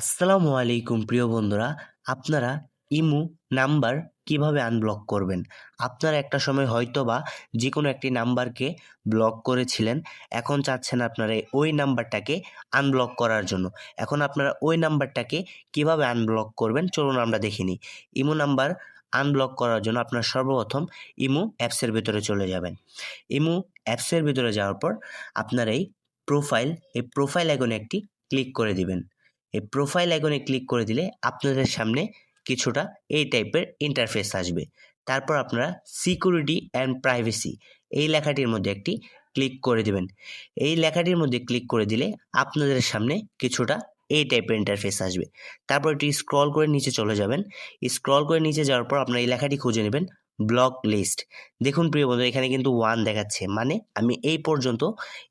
আসসালামু আলাইকুম, প্রিয় বন্ধুরা। আপনারা ইমু নাম্বার কীভাবে আনব্লক করবেন? আপনারা একটা সময় হয়তো বা যে কোনো একটি নাম্বারকে ব্লক করেছিলেন। এখন চাচ্ছেন আপনারা ওই নাম্বারটাকে আনব্লক করার জন্য। এখন আপনারা ওই নাম্বারটাকে কীভাবে আনব্লক করবেন? চলুন আমরা দেখিনি ইমু নাম্বার আনব্লক করার জন্য আপনার সর্বপ্রথম ইমু অ্যাপসের ভিতরে চলে যাবেন। ইমু অ্যাপসের ভিতরে যাওয়ার পর আপনার এই প্রোফাইল এই প্রোফাইল এখন একটি ক্লিক করে দিবেন। এই প্রোফাইল আইকনে ক্লিক করে দিলে আপনাদের সামনে কিছুটা এই টাইপের ইন্টারফেস আসবে। তারপর আপনারা সিকিউরিটি অ্যান্ড প্রাইভেসি এই লেখাটির মধ্যে একটি ক্লিক করে দেবেন। এই লেখাটির মধ্যে ক্লিক করে দিলে আপনাদের সামনে কিছুটা এই টাইপের ইন্টারফেস আসবে। তারপর এটি স্ক্রল করে নিচে চলে যাবেন। স্ক্রল করে নিচে যাওয়ার পর আপনারা এই লেখাটি খুঁজে নেবেন ব্লক লিস্ট। দেখুন প্রিয় বন্ধু, এখানে কিন্তু ওয়ান দেখাচ্ছে। মানে আমি এই পর্যন্ত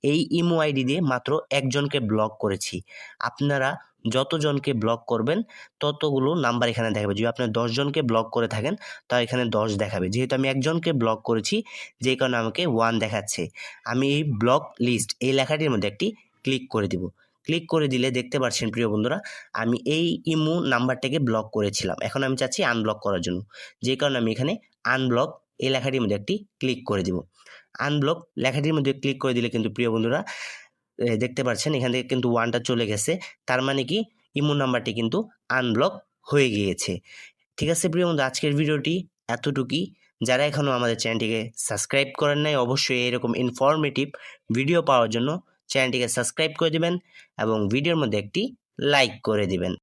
এই ইমো আইডি দিয়ে মাত্র একজনকে ব্লক করেছি। আপনারা যতজনকে ব্লক করবেন, ততগুলো নাম্বার এখানে দেখাবে। যদি আপনার দশজনকে ব্লক করে থাকেন তা এখানে দশ দেখাবে। যেহেতু আমি একজনকে ব্লক করেছি যেই কারণে আমাকে ওয়ান দেখাচ্ছে। আমি এই ব্লক লিস্ট, এই লেখাটির মধ্যে একটি ক্লিক করে দিব। ক্লিক করে দিলে দেখতে পাচ্ছেন প্রিয় বন্ধুরা, আমি এই ইমো নাম্বারটাকে ব্লক করেছিলাম। এখন আমি চাচ্ছি আনব্লক করার জন্য। যে কারণে আমি এখানে আনব্লক এই লেখাটির মধ্যে একটি ক্লিক করে দিব। আনব্লক লেখাটির মধ্যে ক্লিক করে দিলে কিন্তু প্রিয় বন্ধুরা দেখতে পাচ্ছেন এখান থেকে কিন্তু ওয়ানটা চলে গেছে। তার মানে কি? ইমো নাম্বারটি কিন্তু আনব্লক হয়ে গিয়েছে। ঠিক আছে প্রিয় বন্ধু আজকের ভিডিওটি এতটুকুই। যারা এখনও আমাদের চ্যানেলটিকে সাবস্ক্রাইব করেন নাই, অবশ্যই এরকম ইনফরমেটিভ ভিডিও পাওয়ার জন্য চ্যানেলটিকে সাবস্ক্রাইব করে দিবেন এবং ভিডিওর মধ্যে একটি লাইক করে দিবেন।